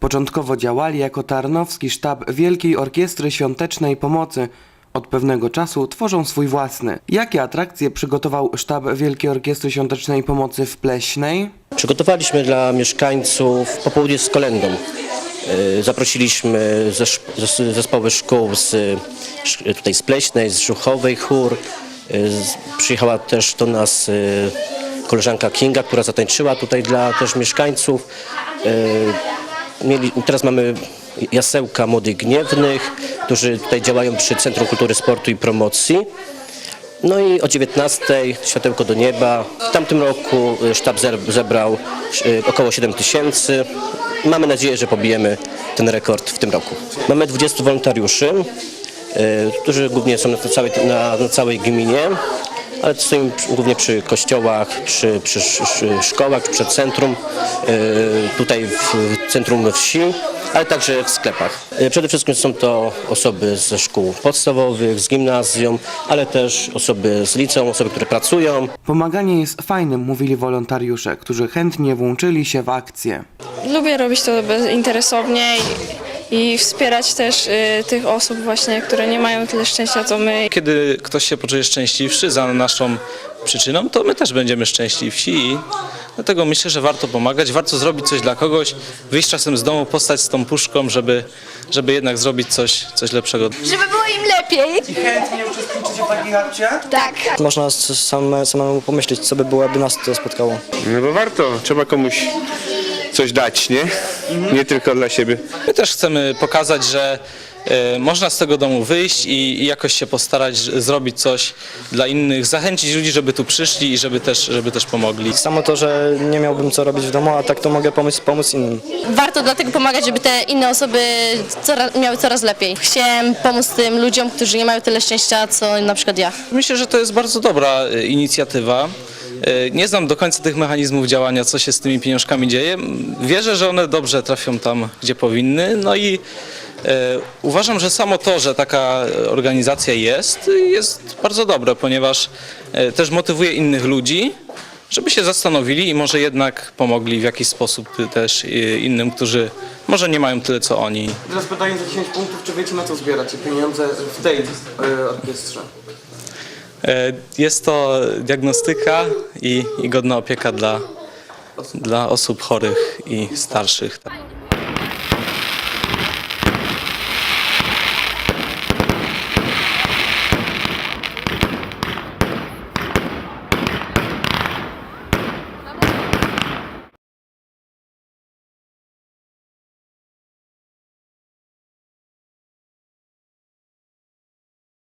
Początkowo działali jako Tarnowski Sztab Wielkiej Orkiestry Świątecznej Pomocy. Od pewnego czasu tworzą swój własny. Jakie atrakcje przygotował Sztab Wielkiej Orkiestry Świątecznej Pomocy w Pleśnej? Przygotowaliśmy dla mieszkańców popołudnie z kolendą. Y, Zaprosiliśmy zespoły szkół z, tutaj z Pleśnej, z Żuchowej chór. Y, Przyjechała też do nas y, koleżanka Kinga, która zatańczyła tutaj dla też mieszkańców. Mieli, teraz mamy jasełka młodych gniewnych, którzy tutaj działają przy Centrum Kultury, Sportu i Promocji. No i o 19 światełko do nieba. W tamtym roku y, sztab zebrał y, około 7 tysięcy. Mamy nadzieję, że pobijemy ten rekord w tym roku. Mamy 20 wolontariuszy, y, którzy głównie są na całej, na, na całej gminie, ale stoją głównie przy kościołach, czy przy sz- sz- szkołach, czy przed centrum, y, tutaj w centrum wsi, ale także w sklepach. Y, Przede wszystkim są to osoby ze szkół podstawowych, z gimnazjum, ale też osoby z liceum, osoby, które pracują. Pomaganie jest fajnym, mówili wolontariusze, którzy chętnie włączyli się w akcję. Lubię robić to bezinteresownie i, wspierać też y, tych osób właśnie, które nie mają tyle szczęścia co my. Kiedy ktoś się poczuje szczęśliwszy za naszą przyczyną, to my też będziemy szczęśliwsi i dlatego myślę, że warto pomagać, warto zrobić coś dla kogoś, wyjść czasem z domu, postać z tą puszką, żeby, żeby jednak zrobić coś, coś lepszego. żeby było im lepiej. I chętnie uczestniczycie w takich akcjach? Tak. Można s- same, samemu pomyśleć, co by było, jakby nas to spotkało. No bo warto, trzeba komuś coś dać, nie? Nie tylko dla siebie. My też chcemy pokazać, że e, można z tego domu wyjść i, i jakoś się postarać ż- zrobić coś dla innych, zachęcić ludzi, żeby tu przyszli i żeby też, żeby też pomogli. Samo to, że nie miałbym co robić w domu, a tak to mogę pomóc, pomóc innym. Warto dlatego pomagać, żeby te inne osoby coraz, miały coraz lepiej. Chciałem pomóc tym ludziom, którzy nie mają tyle szczęścia, co na przykład ja. Myślę, że to jest bardzo dobra e, inicjatywa. E, Nie znam do końca tych mechanizmów działania, co się z tymi pieniążkami dzieje. Wierzę, że one dobrze trafią tam, gdzie powinny. No i e, uważam, że samo to, że taka organizacja jest, jest bardzo dobre, ponieważ e, też motywuje innych ludzi, żeby się zastanowili i może jednak pomogli w jakiś sposób też innym, którzy może nie mają tyle co oni. Teraz pytanie za 10 punktów, czy wiecie na co zbieracie pieniądze w tej orkiestrze? E, Jest to diagnostyka i, i godna opieka dla, dla osób chorych i starszych.